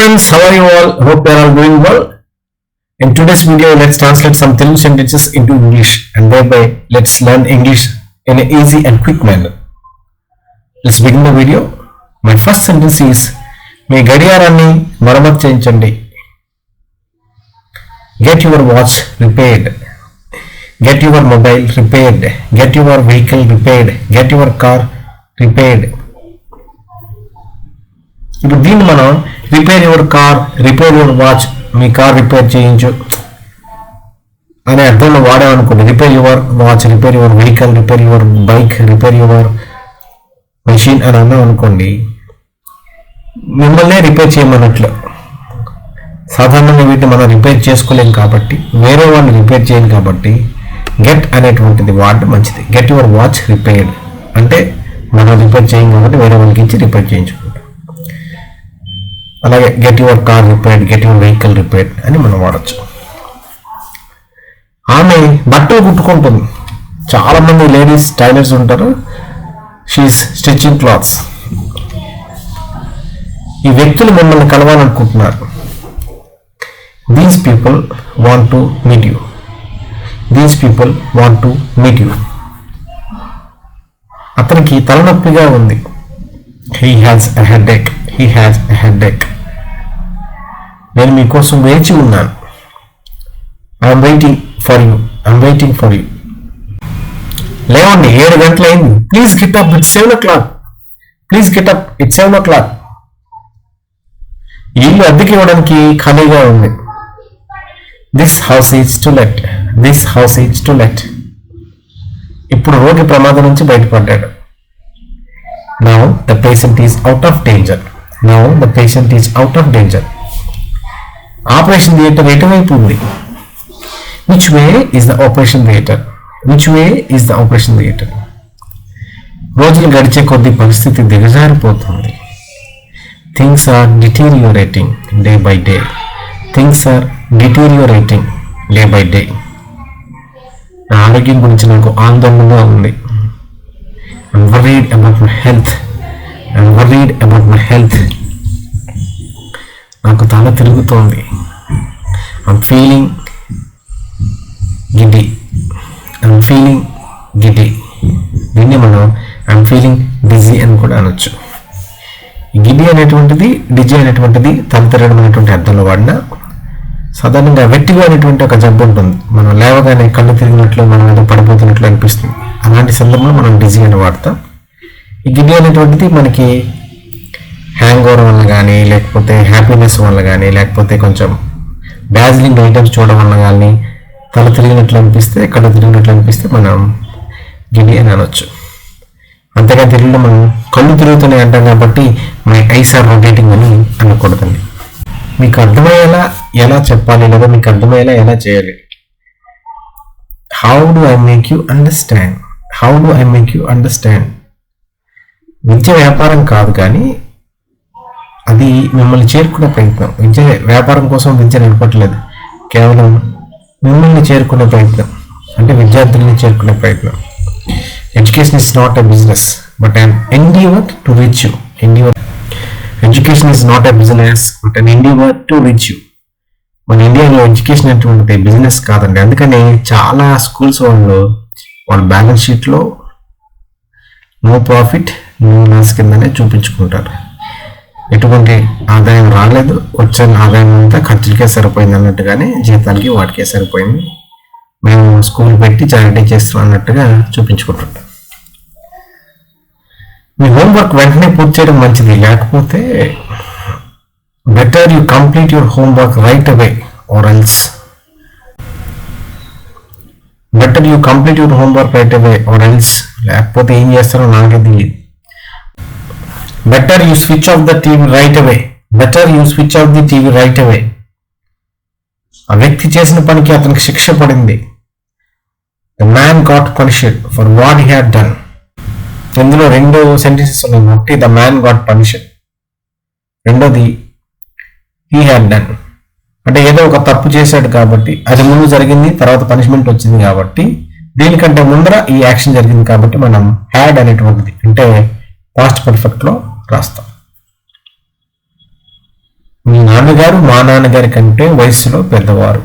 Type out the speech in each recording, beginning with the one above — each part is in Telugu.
friends, how are you all? Hope you are all doing well. In today's video, let's translate some Telugu sentences into English and thereby let's learn English in an easy and quick manner. Let's begin the video. My first sentence is మీ గడియారాన్ని మరమ్మతు చేయించండి get your watch repaired get your mobile repaired get your vehicle repaired get your car repaired ఇప్పుడు దీన్ని మనం repair your car repair your watch me car repair చేయించు. అనే అర్థంలో వాడామనుకోండి. Repair your watch repair your vehicle repair your bike repair your machine అని అన్నాం అనుకోండి మిమ్మల్నే రిపేర్ చేయమన్నట్లు. సాధారణంగా వీటిని మనం రిపేర్ చేసుకోలేం కాబట్టి వేరే వాళ్ళు రిపేర్ చేయను కాబట్టి గెట్ అనేటువంటిది వాడడం మంచిది. గెట్ యువర్ వాచ్ రిపేర్డ్ అంటే మనం రిపేర్ చేయం కాబట్టి వేరే వాళ్ళకి ఇచ్చి రిపేర్ చేయించు. అలాగే get your car repaired get your vehicle repaired అని మనం వాడచ్చు. ఆమె బట్టలు కుట్టుకుంటుంది. చాలా మంది లేడీస్ టైలర్స్ ఉంటారు. షీస్ స్టిచ్చింగ్ క్లాత్స్ ఈ వ్యక్తులు మిమ్మల్ని కలవాలనుకుంటున్నారు. These people want to meet you these people want to meet you అతనికి తలనొప్పిగా ఉంది. He has a headache he has a headache నేను మీకోసం వేచి ఉన్నాను. I'm waiting for you I'm waiting for you లేవండి ఏడు గంటలైంది. Please get up it seven o'clock please get up it seven o'clock ఇల్లు అద్దెకి ఇవ్వడానికి ఖాళీగా ఉంది. This house is to let this house is to let ఇప్పుడు రోగి ప్రమాదం నుంచి బయటపడ్డాడు. Now the patient is out of danger now the patient is out of danger operation theatre ఎటువైపు ఉంది. Which way is the operation theatre which way is the operation theatre రోజులు గడిచే కొద్ది పరిస్థితి దిగజారిపోతుంది. Things are deteriorating day by day things are deteriorating day by day నా ఆరోగ్యం గురించి నాకు ఆందోళనగా ఉంది. I'm worried about my health I'm worried about my health నాకు తల తిరుగుతోంది. I'm feeling giddy I'm feeling giddy దీన్ని మనం ఐమ్ ఫీలింగ్ డిజీ అని కూడా అనొచ్చు. ఈ గిడ్డి అనేటువంటిది డిజీ అనేటువంటిది తల తిరగడం అనేటువంటి అర్థంలో వాడిన సాధారణంగా వెట్టిగా అనేటువంటి ఒక జబ్బు ఉంటుంది. మనం లేవగానే కళ్ళు తిరిగినట్లు మనం ఏదో పడిపోతున్నట్లు అనిపిస్తుంది. అలాంటి సందర్భంలో మనం డిజీ అని వాడతాం. ఈ గిడ్డి అనేటువంటిది మనకి హ్యాంగ్ ఓవర్ వల్ల కానీ లేకపోతే హ్యాపీనెస్ వల్ల కానీ లేకపోతే కొంచెం డార్జిలింగ్ ఐటమ్స్ చూడడం వల్ల కానీ తల తిరిగినట్లు అనిపిస్తే కళ్ళు తిరిగినట్లు అనిపిస్తే మనం గిడి అని అనొచ్చు. అంతేగా తెలుగులో మనం కళ్ళు తిరుగుతున్నాయి అంటాం కాబట్టి మై ఐస్ ఆర్ రొటేటింగ్ అని అనకూడదండి. మీకు అర్థమయ్యేలా ఎలా చెప్పాలి లేదా మీకు అర్థమయ్యేలా ఎలా చేయాలి? How do I make you understand how do I make you understand విద్య వ్యాపారం కాదు కానీ అది మిమ్మల్ని చేరుకునే ప్రయత్నం. విద్య వ్యాపారం కోసం విద్య నడపట్లేదు కేవలం మిమ్మల్ని చేరుకునే ప్రయత్నం. అంటే విద్యార్థుల్ని చేరుకునే ప్రయత్నం. Education is not a business but and work to reach you work education is not a business but and work to reach you మన ఇండియాలో ఎడ్యుకేషన్ అటువంటి బిజినెస్ కాదండి. అందుకని చాలా స్కూల్స్ వాళ్ళు వాళ్ళ బ్యాలెన్స్ షీట్లో నో ప్రాఫిట్ నో లాస్ కిందనే చూపించుకుంటారు. ఎటువంటి ఆదాయం రాలేదు. వచ్చిన ఆదాయం అంతా ఖర్చులకే సరిపోయింది అన్నట్టుగానే జీతాలకి వాటికే సరిపోయింది. మేము స్కూల్ పెట్టి చారిటీ చేస్తున్నాం అన్నట్టుగా చూపించుకుంటుంటాం మీ హోంవర్క్ వెంటనే పూర్తి చేయడం మంచిది. లేకపోతే better you complete your homework right away or else. Better you complete your homework right away or else. లేకపోతే ఏం చేస్తారో నాకే తెలియదు better you switch off the TV right away better you switch off the TV right away ఆ వ్యక్తి చేసిన పనికి అతనికి శిక్ష పడింది. The man got punished for what he had done ఇందులో రెండు సెంటెన్సెస్ ఉన్నాయి. ఒకటి ద మ్యాన్ గాట్ పనిషెడ్ రెండోది హీ హ్యాడ్ డన్ అంటే ఏదో ఒక తప్పు చేశాడు కాబట్టి అది ముందు జరిగింది తర్వాత పనిష్మెంట్ వచ్చింది కాబట్టి దీనికంటే ముందర ఈ యాక్షన్ జరిగింది కాబట్టి మనం హ్యాడ్ అనేటువంటిది. అంటే పాస్ట్ పర్ఫెక్ట్లో రాస్తాం. మీ నాన్నగారు మా నాన్నగారి కంటే వయసులో పెద్దవారు.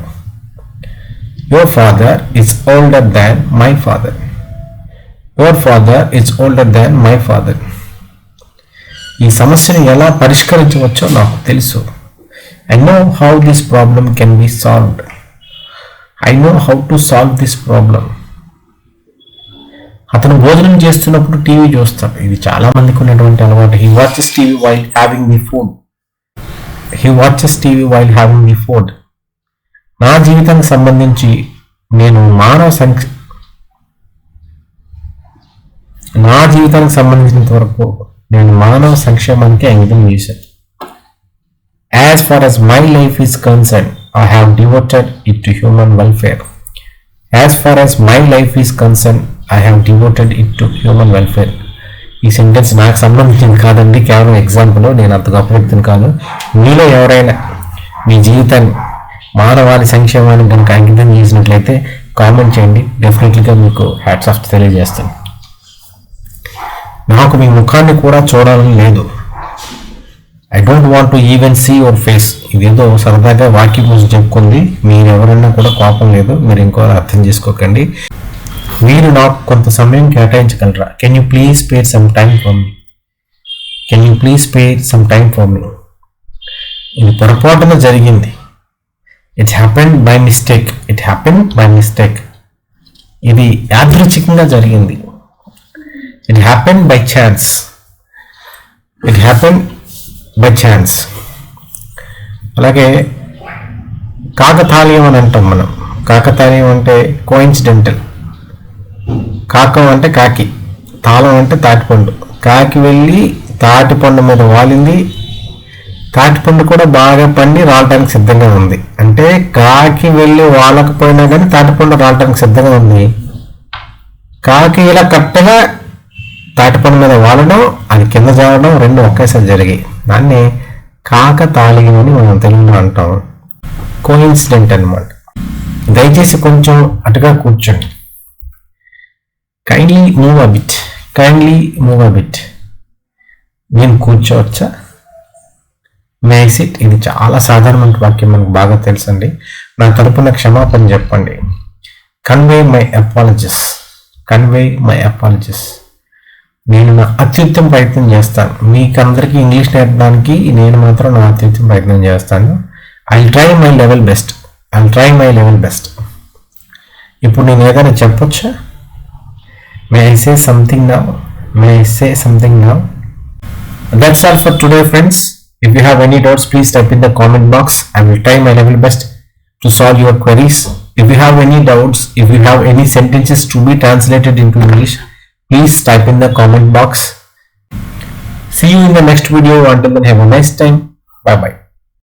Your father is older than my father your father is older than my father ఈ సమస్యను ఎలా పరిష్కరించవచ్చో నాకు తెలుసు. I know how this problem can be solved I know how to solve this problem అతను భోజనం చేస్తున్నప్పుడు టీవీ చూస్తాడు. ఇది చాలా మందికి ఉన్నటువంటి అలవాటు. He watches TV while having the phone he watches TV while having the phone నా జీవితానికి సంబంధించి నేను మానవ సంక్ష నా జీవితానికి సంబంధించినంత వరకు నేను మానవ సంక్షేమానికి అంకితం చేశాను. As far as my life is concern I have devoted it to human welfare as far as my life is concern I have devoted it to human welfare ఈ సెంటెన్స్ నాకు సంబంధించింది కాదండి కేవలం ఎగ్జాంపుల్ నేను అంత గొప్ప వ్యక్తిని కాదు. మీలో ఎవరైనా మీ జీవితాన్ని మానవాళి సంక్షేమానికి కనుక అంకితం చేసినట్లయితే కామెంట్ చేయండి. డెఫినెట్లీగా మీకు హ్యాట్స్ ఆఫ్ తెలియజేస్తాను. నాకు మీ ముఖాన్ని కూడా చూడాలని లేదు. I don't want to even see your face ఇదేదో సరదాగా వాక్యం చెప్పుకుంది. మీరు ఎవరైనా కూడా కోపం లేదు. మీరు ఇంకో అర్థం చేసుకోకండి. మీరు నాకు కొంత సమయం కేటాయించగలరా? Can you please spare some time for me can you please spare some time for me ఇది పొరపాటున జరిగింది. It happen by mistake it happen by mistake ఇది యాదృచ్ఛికంగా జరిగింది. It happen by chance it happen by chance అలాగే కాకతాళీయం అని అంటాం మనం. కాకతాళీయం అంటే కోయిన్సిడెంటల్ కాకం అంటే కాకి తాళం అంటే తాటిపండు. కాకి వెళ్ళి తాటిపండు మీద వాలింది. తాటిపండు కూడా బాగా పండి రావడానికి సిద్ధంగా ఉంది. అంటే కాకి వెళ్ళి వాలకపోయినా కానీ తాటిపండు రావడానికి సిద్ధంగా ఉంది. కాకి ఇలా కరెక్ట్గా తాటిపండు మీద వాలడం అది కింద జారడం రెండు ఒకేసారి జరిగాయి. దాన్ని కాక తాళియం అని మనం తెలుగులో అంటాం. కోయిన్సిడెంట్ అనమాట దయచేసి కొంచెం అటుగా కూర్చోండి. Kindly move a bit kindly move a bit నేను కూర్చోవచ్చా? మే సిట్ ఇది చాలా సాధారణమైన వాక్యం మనకు బాగా తెలుసండి. నా తరపున క్షమాపణ చెప్పండి. Convey my apologies convey my apologies నేను నా అత్యుత్తమ ప్రయత్నం చేస్తాను. మీకు అందరికీ ఇంగ్లీష్ నేర్పడానికి నేను మాత్రం నా అత్యుత్తమ ప్రయత్నం చేస్తాను. I try my level best I try my level best ఇప్పుడు నేను ఏదైనా చెప్పొచ్చా? may i say something now? May i say something now? That's all for today friends. If you have any doubts please type in the comment box. I will try my level best to solve your queries. If you have any doubts if you have any sentences to be translated into english please type in the comment box. See you in the next video. Until then have a nice time. Bye bye